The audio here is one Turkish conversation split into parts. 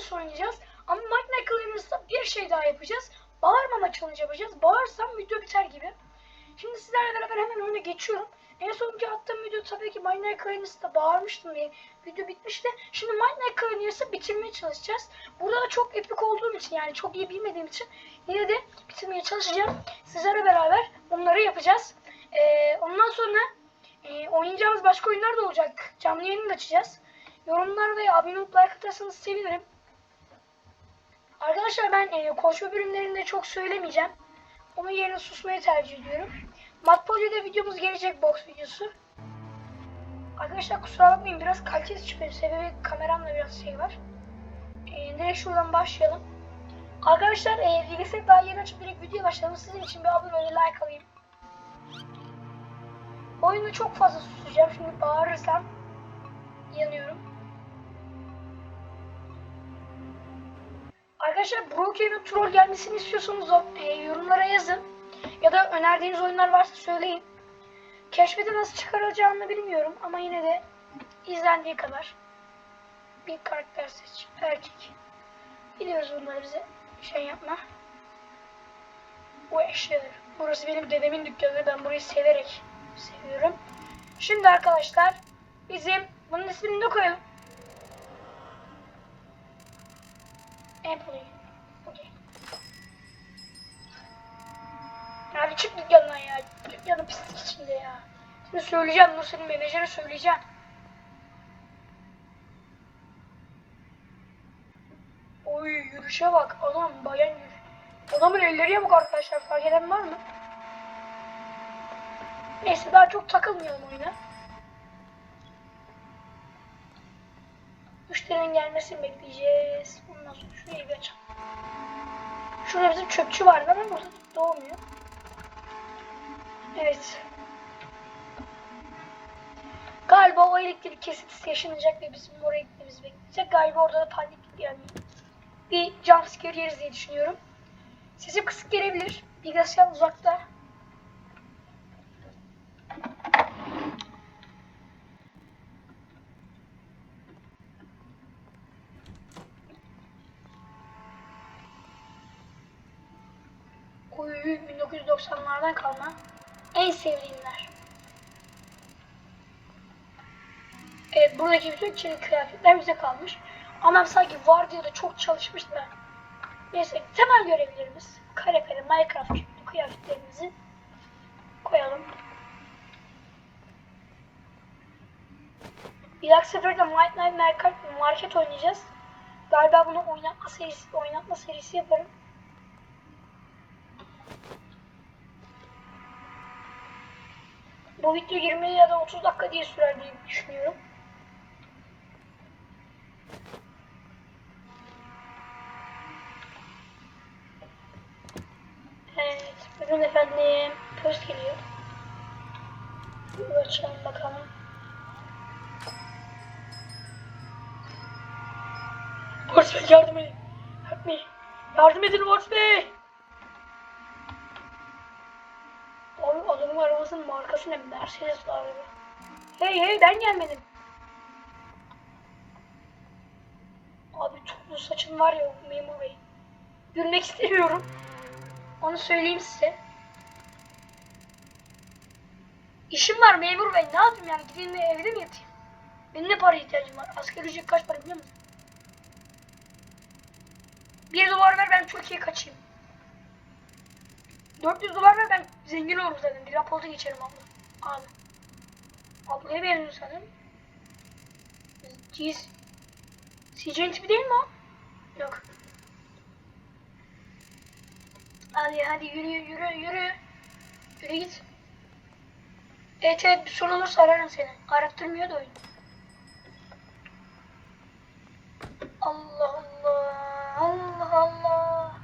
Clearance oynayacağız. Ama Might Clearance'da bir şey daha yapacağız. Bağırmama challenge yapacağız. Bağırsam video biter gibi. Şimdi sizlerle beraber hemen oyuna geçiyorum. En sonki attığım video tabii ki Night Clearance'da bağırmıştım diye video bitmişti. Şimdi Night Clearance'ı bitirmeye çalışacağız. Burada da çok epik olduğum için yani çok iyi bilmediğim için yine de bitirmeye çalışacağım. Sizlerle beraber bunları yapacağız. Ee, ondan sonra e, oynayacağımız başka oyunlar da olacak. Canlı yayını da açacağız. Yorumlar ve abone olup like atarsanız sevinirim. Arkadaşlar ben e, konuşma bölümlerinde çok söylemeyeceğim. Onun yerine susmayı tercih ediyorum. Matpoli'de videomuz gelecek box videosu. Arkadaşlar kusura bakmayın biraz kalitesiz çıkıyor. Sebebi kameramda biraz şey var. E, direkt şuradan başlayalım. Arkadaşlar e, bilgisayarı daha yeni açıp direkt videoya başlayalım. Sizin için bir abone ve like alayım. Oyunu çok fazla susacağım. Şimdi bağırırsam yanıyorum. Arkadaşlar Broke'nin troll gelmesini istiyorsanız e, yorumlara yazın. Ya da önerdiğiniz oyunlar varsa söyleyin. Keşfete nasıl çıkarılacağını bilmiyorum ama yine de izlendiği kadar bir karakter seç. Erkek. Biliyoruz bunları bize şey yapma. Bu eşyalar. Burası benim dedemin dükkanı. Ben burayı severek seviyorum. Şimdi arkadaşlar bizim bunun ismini ne koyalım? Employee. Okey. Abi çık dükkandan ya. Dükkanın pislik içinde ya. Şimdi söyleyeceğim Nur senin menajere söyleyeceğim. Oy yürüyüşe bak adam bayan yürü. Adamın elleri yamuk arkadaşlar fark eden var mı? Neyse daha çok takılmayalım oyuna. Müşterinin gelmesini bekleyeceğiz. Ondan sonra şurayı bir açalım. Şurada bizim çöpçü vardı ama burada doğmuyor. Evet. Galiba o elektrik kesintisi yaşanacak ve bizim oraya gitmemizi bekleyecek. Galiba orada da panik yani bir jumpscare yeriz diye düşünüyorum. Sesim kısık gelebilir. Bilgisayar uzakta. Oy 1990'lardan kalma. En sevdiğimler. Evet buradaki bütün çelik kıyafetler bize kalmış. Ama sanki var diye de çok çalışmış da. Neyse temel görevlerimiz. Kare kare Minecraft kıyafetlerimizi koyalım. Bir dahaki seferde Might Night Market oynayacağız. Galiba bunu oynatma serisi, oynatma serisi yaparım. Bu video 20 ya da 30 dakika diye sürer diye düşünüyorum. Evet, bugün efendim post geliyor. Bir açalım bakalım. Boris Bey yardım edin. Help me. Yardım edin Boris Bey. Abi adamın arabasının markası ne? Mercedes galiba. Hey hey ben gelmedim. Abi toplu saçın var ya memur bey. Gülmek istemiyorum. Onu söyleyeyim size. İşim var memur bey. Ne yapayım yani? Gideyim de evde mi yatayım? Benim ne para ihtiyacım var? Asgari ücret kaç para biliyor musun? Bir dolar ver ben Türkiye'ye kaçayım. 400 dolar ver ben zengin olurum zaten. Bir raporda geçerim abla. Abi. Ablaya verin sanırım. Cheese. CJ'nin tipi değil mi o? Yok. Hadi hadi yürü yürü yürü. Yürü git. Evet evet bir sorun olursa ararım seni. Arattırmıyor da oyun. Allah Allah. Allah Allah.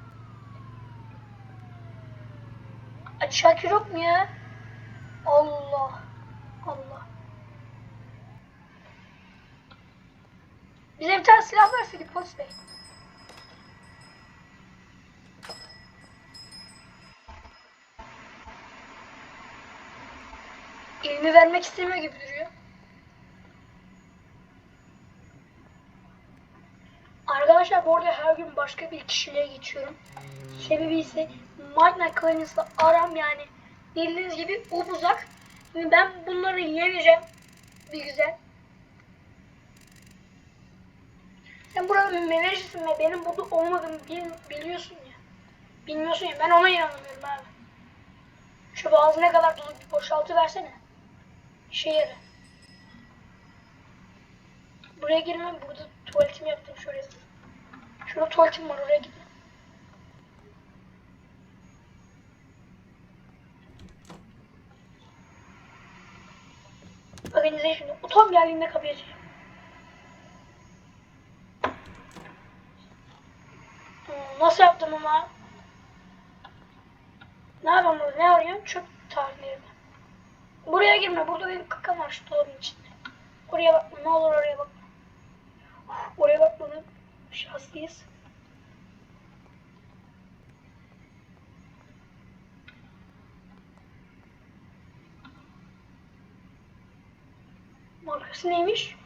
Aç Şakir yok mu ya? Allah. Allah. Bize bir tane silah verseydi polis bey. Elini vermek istemiyor gibi duruyor. Arkadaşlar bu arada her gün başka bir kişiliğe geçiyorum. Sebebi ise Midnight Clans'la aram yani bildiğiniz gibi uzak. Şimdi ben bunları yeneceğim. Bir güzel. Sen buranın menajerisin ve benim burada olmadığımı bil- biliyorsun ya. Bilmiyorsun ya ben ona inanmıyorum abi. Şu bazı ne kadar dolu bir boşaltı versene. Yarar. Buraya girmem. Burada tuvaletimi yaptım şöyle. Şurada tuvaletim var oraya gidin. Bakın izleyin şimdi. Tam geldiğinde kapıyı. Hmm, nasıl yaptım ama? Ne yapayım burada? Ne arıyorum? Çöp tarihleri. Buraya girme. Burada benim kakam var şu dolabın içinde. Oraya bakma. Ne olur oraya bakma. Oraya bakmanın şanslıyız. Markası neymiş?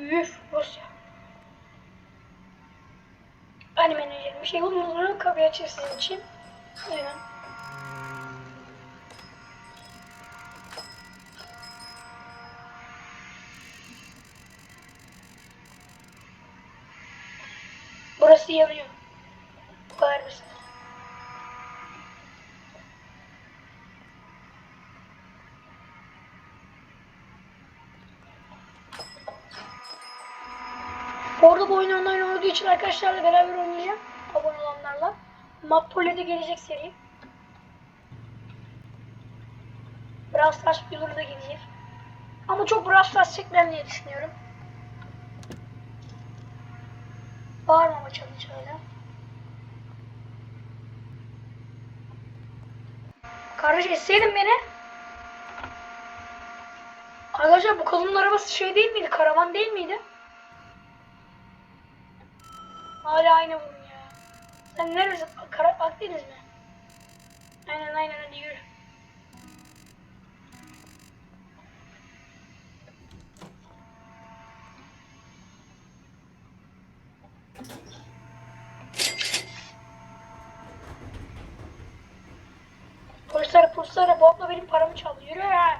Üf, Rusya. Hani menajerim bir şey bulmadınız mı? Kapıyı açayım sizin için. Hemen. Burası yanıyor. İçin arkadaşlarla beraber oynayacağım. Abone olanlarla. Maktole'de gelecek seri. Brawl Stars videoları da gelecek. Ama çok Brawl Stars çekmem diye düşünüyorum. Bağırmama çalışıyorlar. Kardeş etseydin beni. Arkadaşlar bu kadının arabası şey değil miydi? Karavan değil miydi? Hala aynı burun ya. Sen neredesin? Kara Akdeniz mi? Aynen aynen hadi yürü. Polisler polisler bu abla benim paramı çaldı. Yürü ya.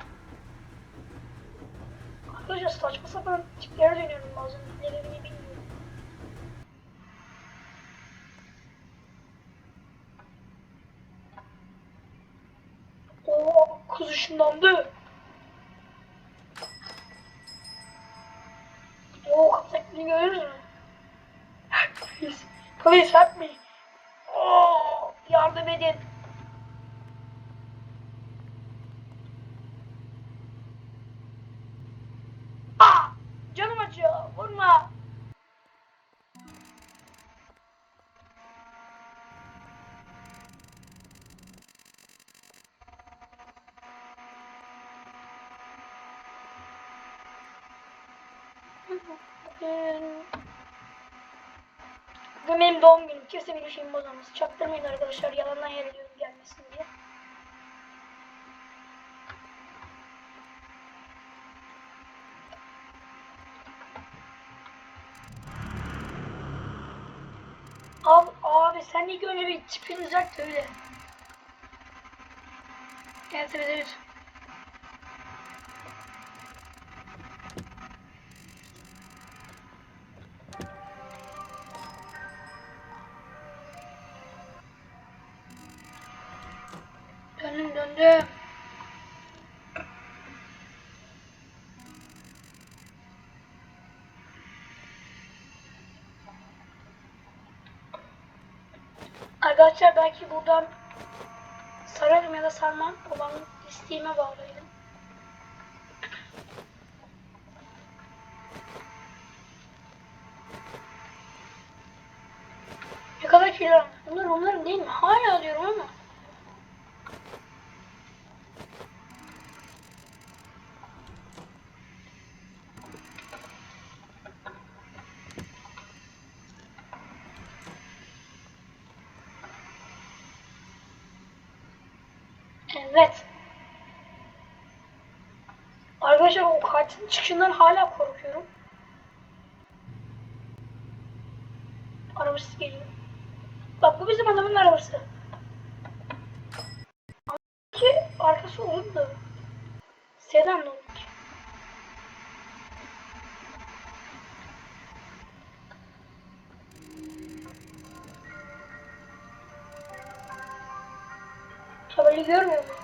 Arkadaşlar saçma sapan tiplere dönüyorum bazen. Nedeni ışınlandı. Oo kaptakini görüyoruz mu? Polis, polis help me. Oo yardım edin. Aa, canım acıyor. Vurma. Bugün... Bugün benim doğum günüm. Kimse benim şeyimi bozamaz. Çaktırmayın arkadaşlar. Yalandan yer ediyorum gelmesin diye. Abi, abi sen ilk önce bir tipini düzelt öyle. Evet evet Arkadaşlar belki buradan sararım ya da sarmam olan isteğime bağlıydım. Ne kadar kilo? Bunlar onların değil mi? Hala diyorum ama. Evet. Arkadaşlar o kartın çıkışından hala korkuyorum. Arabası geliyor. Bak bu bizim adamın arabası. Ki arkası olurdu. Sedan ki. Tabelayı görmüyor musun?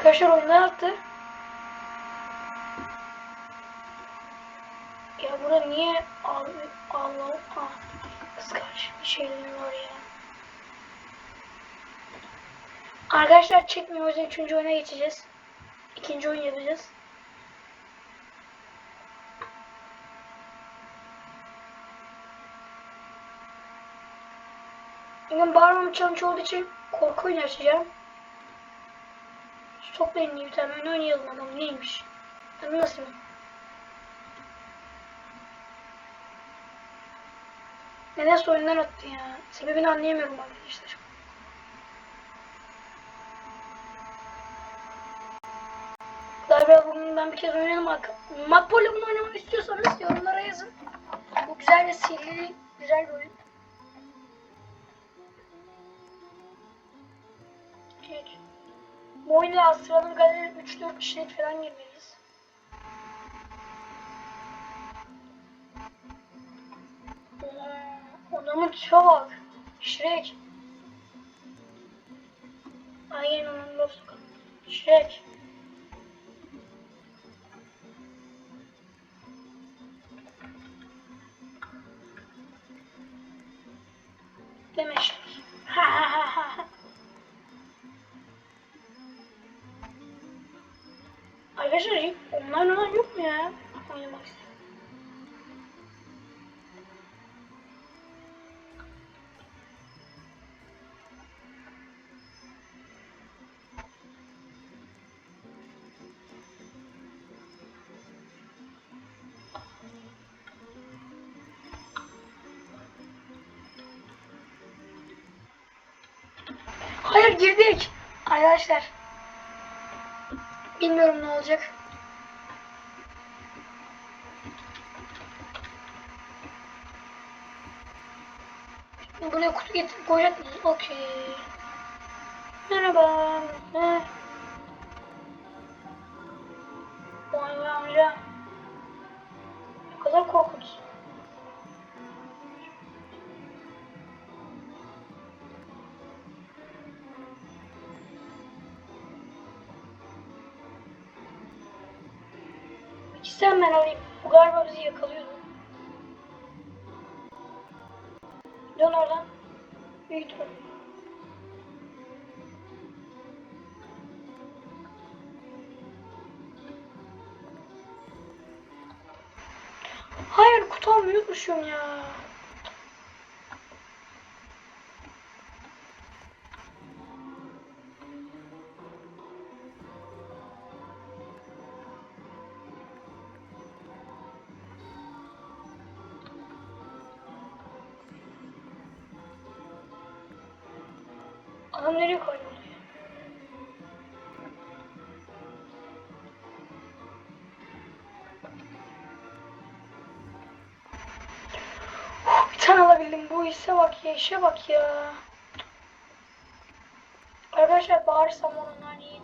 Arkadaşlar ne yaptı? Ya burada niye abi Allah ah, kıskanç bir şeyler var ya. Arkadaşlar çekmiyor o üçüncü oyuna geçeceğiz. İkinci oyun yapacağız. Bugün bağırmam challenge olduğu için korku oyunu açacağım. Toplayın diye bir tane oyun oynayalım adam neymiş? Adı nasıl? Nedense oyundan attı ya. Sebebini anlayamıyorum arkadaşlar. Galiba bugün bir kez oynayalım. Mak- Makbule bunu oynamak istiyorsanız yorumlara yazın. Bu güzel ve sihirli, güzel bir oyun. Bu oyunda astralım galeri 3-4 kişilik falan girmeliyiz. Adamın tipe bak. Shrek. Aynen onun dostu. Shrek. Deme Shrek. Ha ha ha ha ha. Arkadaşlar onlar olan yok mu ya? Oynamak istiyorum. Hayır girdik. Arkadaşlar. Bilmiyorum ne olacak. Buraya kutu getirip koyacak mıyız? Okey. Merhaba. Ne? Vay be amca. Ne kadar korkunç. Ben alayım. Bu galiba bizi yakalıyordu. Dön oradan. Büyük ihtimal. Hayır kutu almayı unutmuşum ya. Tane alabildim. Bu hisse bak ya, işe bak ya. Arkadaşlar bağırsam onunla iyidir.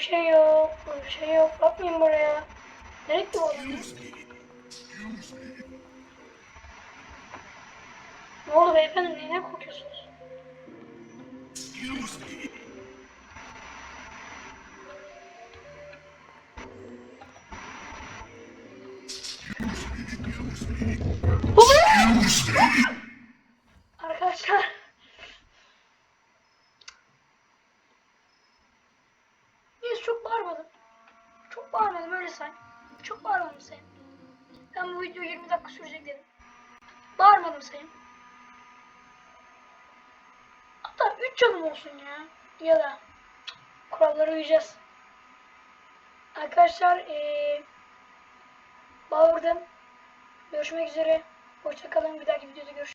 Bir şey yok. Burada bir şey yok. Bakmayın buraya. Nereye gitti? Ne oldu beyefendi? Neyine korkuyorsunuz? Arkadaşlar. Neyse çok bağırmadım. Çok say. Çok bağırmadım sayın. Ben bu video 20 dakika sürecek dedim. Bağırmadım sayın. Hatta 3 canım olsun ya. Ya da kurallara uyacağız. Arkadaşlar ee, bağırdım. Görüşmek üzere. Hoşçakalın. Bir dahaki videoda görüşürüz.